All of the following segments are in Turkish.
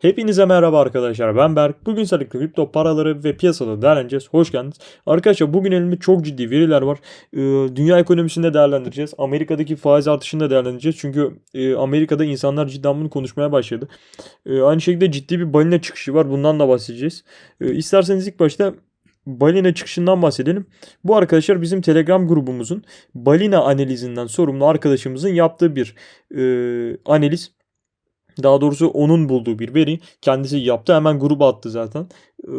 Hepinize merhaba arkadaşlar ben Berk. Bugün sizlerle kripto paraları ve piyasaları değerlendireceğiz. Hoş geldiniz. Arkadaşlar bugün elimde çok ciddi veriler var. Ee, dünya ekonomisini de değerlendireceğiz. Amerika'daki faiz artışını da değerlendireceğiz. Çünkü e, Amerika'da insanlar cidden bunu konuşmaya başladı. E, aynı şekilde ciddi bir balina çıkışı var. Bundan da bahsedeceğiz. E, isterseniz ilk başta balina çıkışından bahsedelim. Bu arkadaşlar bizim Telegram grubumuzun balina analizinden sorumlu arkadaşımızın yaptığı bir e, analiz. Daha doğrusu onun bulduğu bir veri. Kendisi yaptı hemen gruba attı zaten. Ee,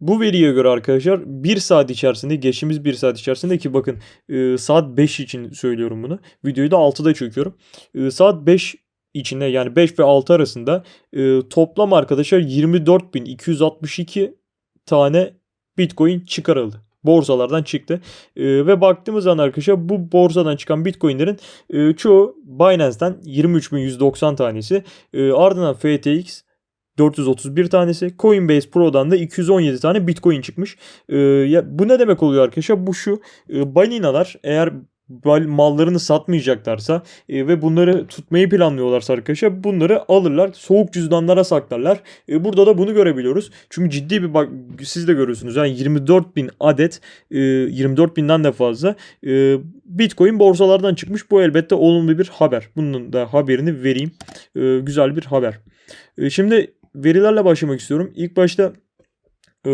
bu veriye göre arkadaşlar 1 saat içerisinde geçtiğimiz 1 saat içerisinde ki bakın e, saat 5 için söylüyorum bunu. Videoyu da 6'da çekiyorum. E, saat 5 içinde yani 5 ve 6 arasında e, toplam arkadaşlar 24.262 tane Bitcoin çıkarıldı borsalardan çıktı. E, ve baktığımız zaman arkadaşlar bu borsadan çıkan Bitcoin'lerin e, çoğu Binance'den 23.190 tanesi. E, ardından FTX 431 tanesi. Coinbase Pro'dan da 217 tane Bitcoin çıkmış. E, ya, bu ne demek oluyor arkadaşlar? Bu şu. E, balinalar eğer mallarını satmayacaklarsa e, ve bunları tutmayı planlıyorlarsa arkadaşlar bunları alırlar soğuk cüzdanlara saklarlar. E, burada da bunu görebiliyoruz. Çünkü ciddi bir bak siz de görüyorsunuz yani 24 bin adet e, 24 binden de fazla e, Bitcoin borsalardan çıkmış. Bu elbette olumlu bir haber. Bunun da haberini vereyim. E, güzel bir haber. E, şimdi verilerle başlamak istiyorum. İlk başta e,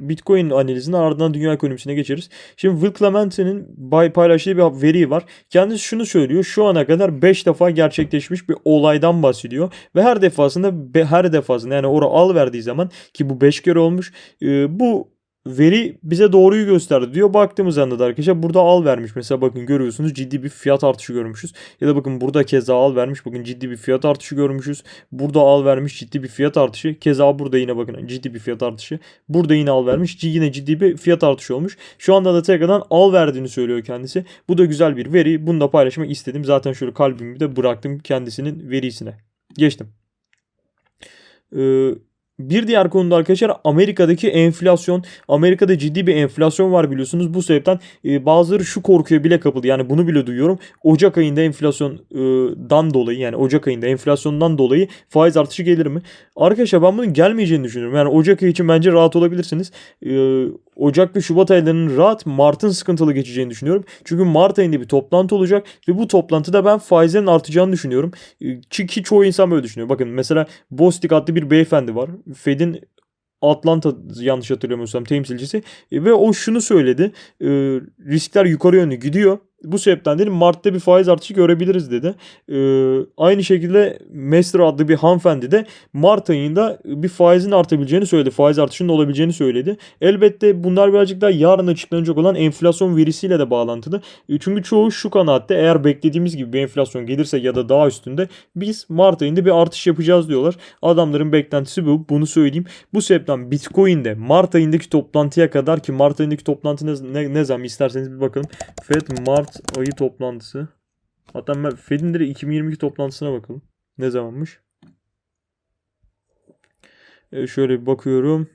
Bitcoin analizinin ardından dünya ekonomisine geçeriz. Şimdi Will Clemente'nin paylaştığı bir veri var. Kendisi şunu söylüyor. Şu ana kadar 5 defa gerçekleşmiş bir olaydan bahsediyor. Ve her defasında her defasında yani ora al verdiği zaman ki bu 5 kere olmuş. Bu veri bize doğruyu gösterdi diyor. Baktığımız anda da arkadaşlar burada al vermiş. Mesela bakın görüyorsunuz ciddi bir fiyat artışı görmüşüz. Ya da bakın burada keza al vermiş. Bakın ciddi bir fiyat artışı görmüşüz. Burada al vermiş ciddi bir fiyat artışı. Keza burada yine bakın ciddi bir fiyat artışı. Burada yine al vermiş. Yine ciddi bir fiyat artışı olmuş. Şu anda da tekrardan al verdiğini söylüyor kendisi. Bu da güzel bir veri. Bunu da paylaşmak istedim. Zaten şöyle kalbimi de bıraktım kendisinin verisine. Geçtim. Ee, bir diğer konuda arkadaşlar Amerika'daki enflasyon. Amerika'da ciddi bir enflasyon var biliyorsunuz. Bu sebepten e, bazıları şu korkuya bile kapıldı. Yani bunu bile duyuyorum. Ocak ayında enflasyondan dolayı yani Ocak ayında enflasyondan dolayı faiz artışı gelir mi? Arkadaşlar ben bunun gelmeyeceğini düşünüyorum. Yani Ocak ayı için bence rahat olabilirsiniz. E, Ocak ve Şubat aylarının rahat Mart'ın sıkıntılı geçeceğini düşünüyorum. Çünkü Mart ayında bir toplantı olacak ve bu toplantıda ben faizlerin artacağını düşünüyorum. Ki çoğu insan böyle düşünüyor. Bakın mesela Bostik adlı bir beyefendi var. Fed'in Atlanta yanlış hatırlamıyorsam temsilcisi ve o şunu söyledi. riskler yukarı yönlü gidiyor bu sebepten dedim Mart'ta bir faiz artışı görebiliriz dedi. Ee, aynı şekilde Mestre adlı bir hanımefendi de Mart ayında bir faizin artabileceğini söyledi. Faiz artışının olabileceğini söyledi. Elbette bunlar birazcık daha yarın açıklanacak olan enflasyon verisiyle de bağlantılı. E, çünkü çoğu şu kanaatte eğer beklediğimiz gibi bir enflasyon gelirse ya da daha üstünde biz Mart ayında bir artış yapacağız diyorlar. Adamların beklentisi bu. Bunu söyleyeyim. Bu sebepten Bitcoin'de Mart ayındaki toplantıya kadar ki Mart ayındaki toplantı ne, ne, ne zaman isterseniz bir bakalım. Fed Mart Mart ayı toplantısı. Hatta Fed'in de 2022 toplantısına bakalım. Ne zamanmış? Ee, şöyle bir bakıyorum.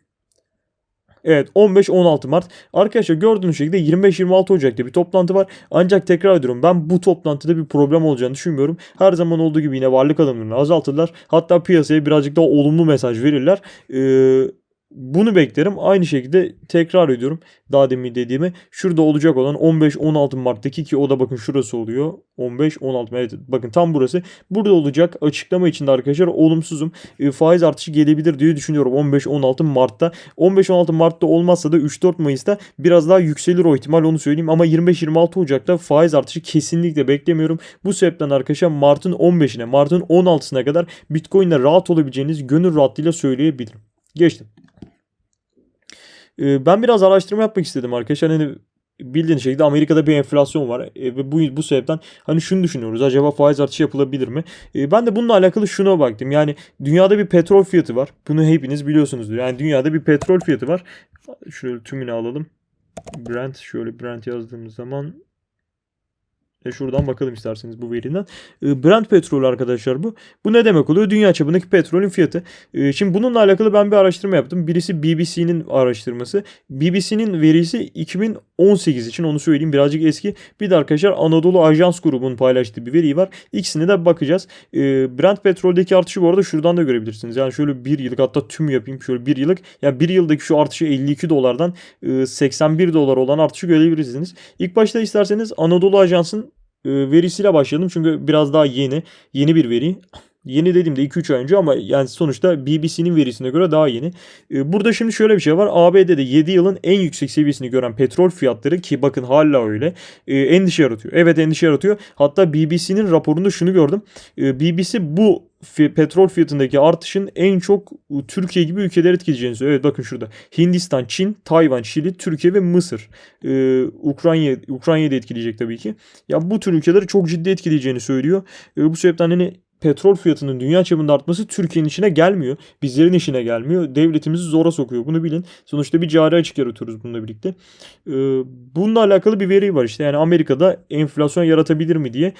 Evet 15-16 Mart. Arkadaşlar gördüğünüz şekilde 25-26 Ocak'ta bir toplantı var. Ancak tekrar ediyorum ben bu toplantıda bir problem olacağını düşünmüyorum. Her zaman olduğu gibi yine varlık alımlarını azaltırlar. Hatta piyasaya birazcık daha olumlu mesaj verirler. Ee, bunu beklerim. Aynı şekilde tekrar ediyorum daha demin dediğimi. Şurada olacak olan 15-16 Mart'taki ki o da bakın şurası oluyor. 15-16 evet bakın tam burası. Burada olacak açıklama içinde arkadaşlar olumsuzum. E, faiz artışı gelebilir diye düşünüyorum 15-16 Mart'ta. 15-16 Mart'ta olmazsa da 3-4 Mayıs'ta biraz daha yükselir o ihtimal onu söyleyeyim. Ama 25-26 Ocak'ta faiz artışı kesinlikle beklemiyorum. Bu sebepten arkadaşlar Mart'ın 15'ine Mart'ın 16'sına kadar Bitcoin'le rahat olabileceğiniz gönül rahatlığıyla söyleyebilirim. Geçtim. Ee, ben biraz araştırma yapmak istedim arkadaşlar. Hani bildiğiniz şekilde Amerika'da bir enflasyon var e, ve bu bu sebepten hani şunu düşünüyoruz acaba faiz artışı yapılabilir mi? E, ben de bununla alakalı şuna baktım. Yani dünyada bir petrol fiyatı var. Bunu hepiniz biliyorsunuzdur. Yani dünyada bir petrol fiyatı var. Şöyle tümünü alalım. Brent şöyle Brent yazdığımız zaman E şuradan bakalım isterseniz bu veriden. E, Brent petrolü arkadaşlar bu. Bu ne demek oluyor? Dünya çapındaki petrolün fiyatı. E, şimdi bununla alakalı ben bir araştırma yaptım. Birisi BBC'nin araştırması. BBC'nin verisi 2018 için onu söyleyeyim birazcık eski. Bir de arkadaşlar Anadolu Ajans grubunun paylaştığı bir veri var. İkisine de bakacağız. E, Brent petroldeki artışı bu arada şuradan da görebilirsiniz. Yani şöyle bir yıllık hatta tüm yapayım şöyle bir yıllık. Yani bir yıldaki şu artışı 52 dolardan e, 81 dolar olan artışı görebilirsiniz. İlk başta isterseniz Anadolu Ajans'ın verisiyle başlayalım. Çünkü biraz daha yeni. Yeni bir veri. Yeni dediğimde 2-3 ay önce ama yani sonuçta BBC'nin verisine göre daha yeni. E, burada şimdi şöyle bir şey var. ABD'de 7 yılın en yüksek seviyesini gören petrol fiyatları ki bakın hala öyle e, endişe yaratıyor. Evet endişe yaratıyor. Hatta BBC'nin raporunda şunu gördüm. E, BBC bu petrol fiyatındaki artışın en çok Türkiye gibi ülkeler etkileyeceğini söylüyor. Evet bakın şurada. Hindistan, Çin, Tayvan, Şili, Türkiye ve Mısır. Ee, Ukrayna Ukrayna'yı da etkileyecek tabii ki. Ya bu tür ülkeleri çok ciddi etkileyeceğini söylüyor. Ee, bu sebepten hani petrol fiyatının dünya çapında artması Türkiye'nin işine gelmiyor. Bizlerin işine gelmiyor. Devletimizi zora sokuyor. Bunu bilin. Sonuçta bir cari açık yaratıyoruz bununla birlikte. Ee, bununla alakalı bir veri var işte. Yani Amerika'da enflasyon yaratabilir mi diye.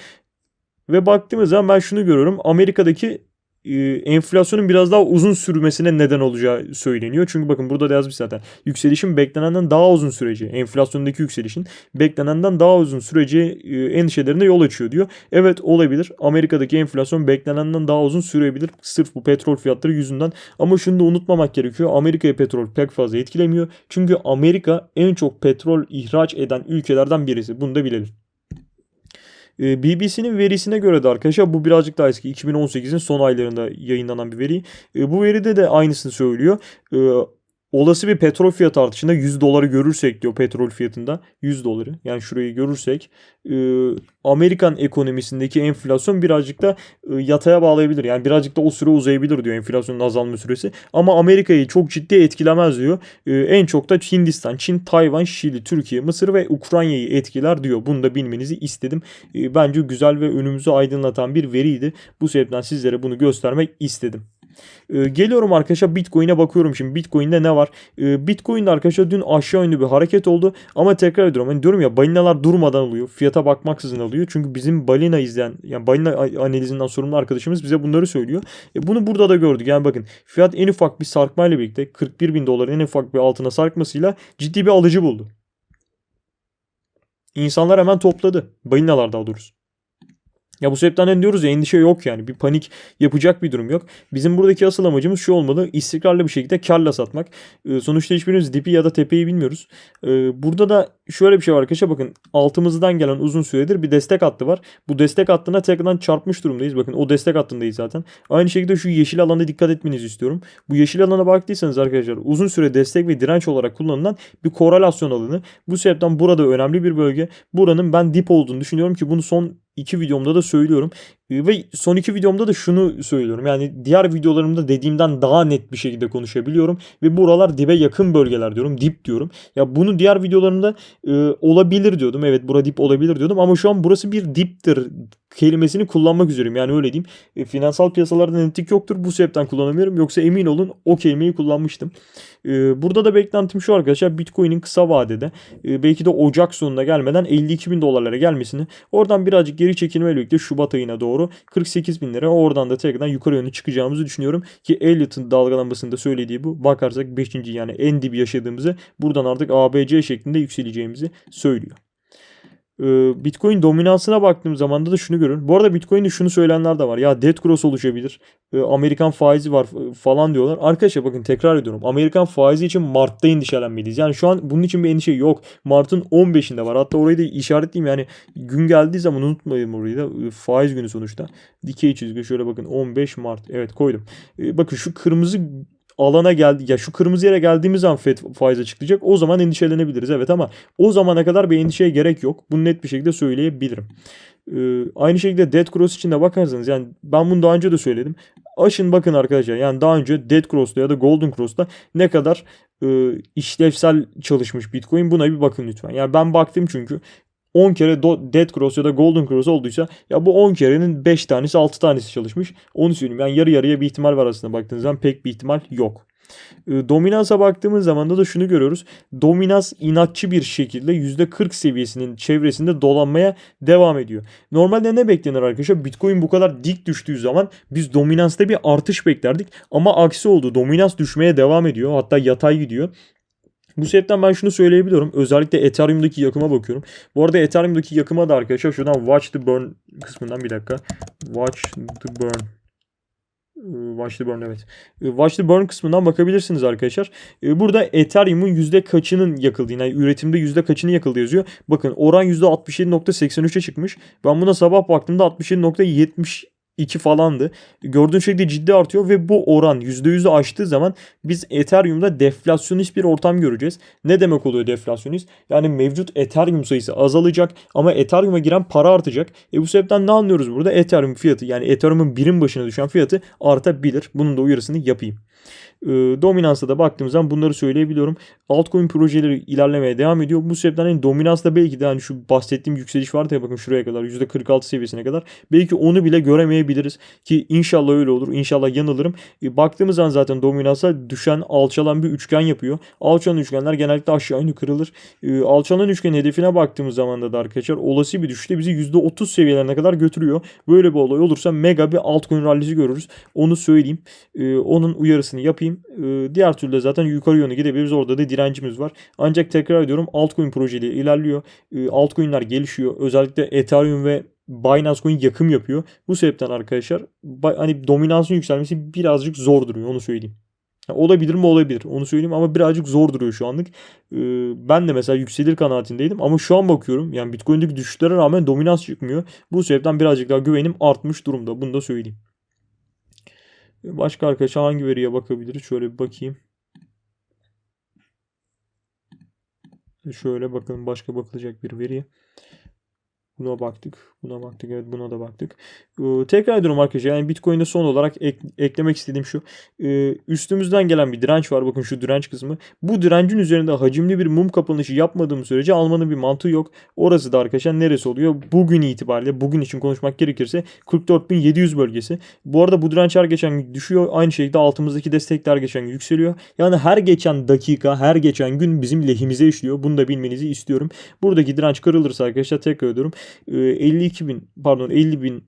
Ve baktığımız zaman ben şunu görüyorum. Amerika'daki e, enflasyonun biraz daha uzun sürmesine neden olacağı söyleniyor. Çünkü bakın burada da yazmış zaten. Yükselişin beklenenden daha uzun süreci, enflasyondaki yükselişin beklenenden daha uzun süreci e, endişelerine yol açıyor diyor. Evet olabilir. Amerika'daki enflasyon beklenenden daha uzun sürebilir. Sırf bu petrol fiyatları yüzünden. Ama şunu da unutmamak gerekiyor. Amerika'yı petrol pek fazla etkilemiyor. Çünkü Amerika en çok petrol ihraç eden ülkelerden birisi. Bunu da bilelim. Ee, BBC'nin verisine göre de arkadaşlar bu birazcık daha eski 2018'in son aylarında yayınlanan bir veri. Ee, bu veride de aynısını söylüyor. Ee, olası bir petrol fiyat artışında 100 doları görürsek diyor petrol fiyatında 100 doları yani şurayı görürsek e, Amerikan ekonomisindeki enflasyon birazcık da e, yataya bağlayabilir. Yani birazcık da o süre uzayabilir diyor enflasyonun azalma süresi. Ama Amerika'yı çok ciddi etkilemez diyor. E, en çok da Hindistan, Çin, Tayvan, Şili, Türkiye, Mısır ve Ukrayna'yı etkiler diyor. Bunu da bilmenizi istedim. E, bence güzel ve önümüzü aydınlatan bir veriydi. Bu sebepten sizlere bunu göstermek istedim. E, geliyorum arkadaşlar Bitcoin'e bakıyorum şimdi. Bitcoin'de ne var? E, Bitcoin'de arkadaşlar dün aşağı yönlü bir hareket oldu. Ama tekrar ediyorum. Hani diyorum ya balinalar durmadan alıyor. Fiyata bakmaksızın alıyor. Çünkü bizim balina izleyen yani balina analizinden sorumlu arkadaşımız bize bunları söylüyor. E, bunu burada da gördük. Yani bakın fiyat en ufak bir sarkmayla birlikte 41 bin doların en ufak bir altına sarkmasıyla ciddi bir alıcı buldu. İnsanlar hemen topladı. Balinalar daha doğrusu. Ya bu sebepten hani diyoruz ya endişe yok yani. Bir panik yapacak bir durum yok. Bizim buradaki asıl amacımız şu olmalı. istikrarlı bir şekilde karla satmak. Ee, sonuçta hiçbirimiz dipi ya da tepeyi bilmiyoruz. Ee, burada da şöyle bir şey var arkadaşlar. Bakın altımızdan gelen uzun süredir bir destek hattı var. Bu destek hattına tekrardan çarpmış durumdayız. Bakın o destek hattındayız zaten. Aynı şekilde şu yeşil alanda dikkat etmenizi istiyorum. Bu yeşil alana baktıysanız arkadaşlar uzun süre destek ve direnç olarak kullanılan bir korelasyon alanı. Bu sebepten burada önemli bir bölge. Buranın ben dip olduğunu düşünüyorum ki bunu son iki videomda da söylüyorum. Ve son iki videomda da şunu söylüyorum. Yani diğer videolarımda dediğimden daha net bir şekilde konuşabiliyorum. Ve buralar dibe yakın bölgeler diyorum. Dip diyorum. Ya bunu diğer videolarımda e, olabilir diyordum. Evet bura dip olabilir diyordum. Ama şu an burası bir diptir kelimesini kullanmak üzereyim. Yani öyle diyeyim. E, finansal piyasalarda netlik yoktur. Bu sebepten kullanamıyorum. Yoksa emin olun o kelimeyi kullanmıştım. E, burada da beklentim şu arkadaşlar. Bitcoin'in kısa vadede e, belki de Ocak sonuna gelmeden 52 bin dolarlara gelmesini. Oradan birazcık geri çekilmeyle birlikte Şubat ayına doğru 48 bin lira. Oradan da tekrardan yukarı yönlü çıkacağımızı düşünüyorum. Ki Elliot'ın dalgalanmasında söylediği bu. Bakarsak 5. yani en dibi yaşadığımızı buradan artık ABC şeklinde yükseleceğimizi söylüyor. Ee, Bitcoin dominansına baktığım zaman da şunu görün. Bu arada Bitcoin'de şunu söyleyenler de var. Ya dead cross oluşabilir. Ee, Amerikan faizi var falan diyorlar. Arkadaşlar bakın tekrar ediyorum. Amerikan faizi için Mart'ta endişelenmeliyiz. Yani şu an bunun için bir endişe yok. Mart'ın 15'inde var. Hatta orayı da işaretleyeyim. Yani gün geldiği zaman unutmayın orayı da. Faiz günü sonuçta. Dikey çizgi şöyle bakın 15 Mart. Evet koydum. Ee, bakın şu kırmızı alana geldi ya şu kırmızı yere geldiğimiz an FED faiz açıklayacak. O zaman endişelenebiliriz evet ama o zamana kadar bir endişeye gerek yok. Bunu net bir şekilde söyleyebilirim. Ee, aynı şekilde Dead Cross için de bakarsanız yani ben bunu daha önce de söyledim. Aşın bakın arkadaşlar yani daha önce Dead Cross'ta ya da Golden Cross'ta ne kadar e, işlevsel çalışmış Bitcoin buna bir bakın lütfen. Yani ben baktım çünkü 10 kere Dead Cross ya da Golden Cross olduysa ya bu 10 kerenin 5 tanesi 6 tanesi çalışmış. Onu söyleyeyim. Yani yarı yarıya bir ihtimal var aslında baktığınız zaman pek bir ihtimal yok. E, dominansa baktığımız zaman da şunu görüyoruz. Dominans inatçı bir şekilde %40 seviyesinin çevresinde dolanmaya devam ediyor. Normalde ne beklenir arkadaşlar? Bitcoin bu kadar dik düştüğü zaman biz dominansta bir artış beklerdik. Ama aksi oldu. Dominans düşmeye devam ediyor. Hatta yatay gidiyor. Bu sebepten ben şunu söyleyebiliyorum. Özellikle Ethereum'daki yakıma bakıyorum. Bu arada Ethereum'daki yakıma da arkadaşlar şuradan Watch the Burn kısmından bir dakika. Watch the Burn. Watch the Burn evet. Watch the Burn kısmından bakabilirsiniz arkadaşlar. Ee, Burada Ethereum'un yüzde kaçının yakıldığı, yani üretimde yüzde kaçını yakıldığı yazıyor. Bakın oran yüzde 67.83'e çıkmış. Ben buna sabah baktığımda 67.70 2 falandı. Gördüğün şekilde ciddi artıyor ve bu oran %100'ü aştığı zaman biz Ethereum'da deflasyonist bir ortam göreceğiz. Ne demek oluyor deflasyonist? Yani mevcut Ethereum sayısı azalacak ama Ethereum'a giren para artacak. E bu sebepten ne anlıyoruz burada? Ethereum fiyatı yani Ethereum'un birim başına düşen fiyatı artabilir. Bunun da uyarısını yapayım. E, dominansa da baktığımız zaman bunları söyleyebiliyorum. Altcoin projeleri ilerlemeye devam ediyor. Bu sebepten hani dominansta belki de hani şu bahsettiğim yükseliş vardı ya bakın şuraya kadar %46 seviyesine kadar. Belki onu bile göremeyebiliriz ki inşallah öyle olur. İnşallah yanılırım. E, baktığımız zaman zaten dominansa düşen alçalan bir üçgen yapıyor. Alçalan üçgenler genellikle aşağı yönlü kırılır. E, alçalan üçgen hedefine baktığımız zaman da, da arkadaşlar olası bir düşüşte bizi %30 seviyelerine kadar götürüyor. Böyle bir olay olursa mega bir altcoin rallisi görürüz. Onu söyleyeyim. E, onun uyarısını yapayım. E, diğer türlü de zaten yukarı yönü gidebiliriz. Orada da direncimiz var. Ancak tekrar ediyorum altcoin projeleri ilerliyor. E, altcoin'ler gelişiyor. Özellikle Ethereum ve Binance Coin yakım yapıyor. Bu sebepten arkadaşlar hani dominansın yükselmesi birazcık zor duruyor onu söyleyeyim. Yani olabilir mi olabilir onu söyleyeyim ama birazcık zor duruyor şu anlık. Ee, ben de mesela yükselir kanaatindeydim ama şu an bakıyorum yani Bitcoin'deki düşüşlere rağmen dominans çıkmıyor. Bu sebepten birazcık daha güvenim artmış durumda bunu da söyleyeyim. Başka arkadaşlar hangi veriye bakabiliriz? Şöyle bir bakayım. Şöyle bakın başka bakılacak bir veriye. Buna baktık. Buna baktık. Evet buna da baktık. Ee, tekrar ediyorum arkadaşlar. Yani Bitcoin'de son olarak ek, eklemek istediğim şu. Ee, üstümüzden gelen bir direnç var. Bakın şu direnç kısmı. Bu direncin üzerinde hacimli bir mum kapanışı yapmadığım sürece almanın bir mantığı yok. Orası da arkadaşlar neresi oluyor? Bugün itibariyle bugün için konuşmak gerekirse 44.700 bölgesi. Bu arada bu direnç her geçen düşüyor. Aynı şekilde altımızdaki destekler geçen yükseliyor. Yani her geçen dakika, her geçen gün bizim lehimize işliyor. Bunu da bilmenizi istiyorum. Buradaki direnç kırılırsa arkadaşlar tekrar ediyorum. 52 ee, bin pardon 50 bin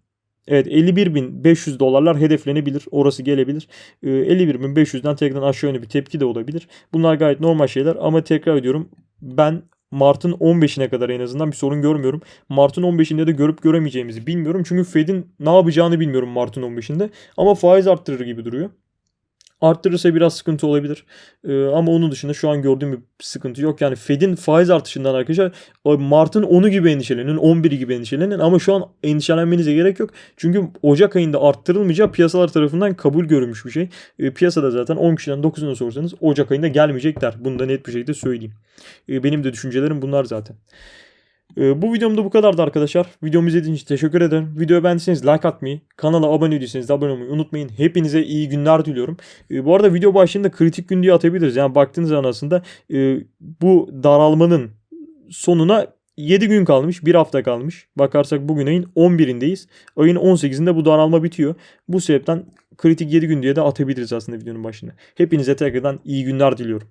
Evet 51.500 dolarlar hedeflenebilir. Orası gelebilir. 51.500'den tekrar aşağı yönlü bir tepki de olabilir. Bunlar gayet normal şeyler ama tekrar ediyorum ben Mart'ın 15'ine kadar en azından bir sorun görmüyorum. Mart'ın 15'inde de görüp göremeyeceğimizi bilmiyorum. Çünkü Fed'in ne yapacağını bilmiyorum Mart'ın 15'inde. Ama faiz arttırır gibi duruyor. Arttırırsa biraz sıkıntı olabilir. Ee, ama onun dışında şu an gördüğüm bir sıkıntı yok. Yani Fed'in faiz artışından arkadaşlar Mart'ın 10'u gibi endişelenin, 11'i gibi endişelenin ama şu an endişelenmenize gerek yok. Çünkü Ocak ayında arttırılmayacağı piyasalar tarafından kabul görülmüş bir şey. Ee, piyasada zaten 10 kişiden 9'una sorsanız Ocak ayında gelmeyecekler. Bunu da net bir şekilde söyleyeyim. Ee, benim de düşüncelerim bunlar zaten. Ee, bu videomda bu kadardı arkadaşlar. Videomu izlediğiniz için teşekkür ederim. Videoyu beğendiyseniz like atmayı, kanala abone değilseniz de abone olmayı unutmayın. Hepinize iyi günler diliyorum. Ee, bu arada video başlığında kritik gün diye atabiliriz. Yani baktığınız zaman aslında e, bu daralmanın sonuna 7 gün kalmış, 1 hafta kalmış. Bakarsak bugün ayın 11'indeyiz. Ayın 18'inde bu daralma bitiyor. Bu sebepten kritik 7 gün diye de atabiliriz aslında videonun başına. Hepinize tekrardan iyi günler diliyorum.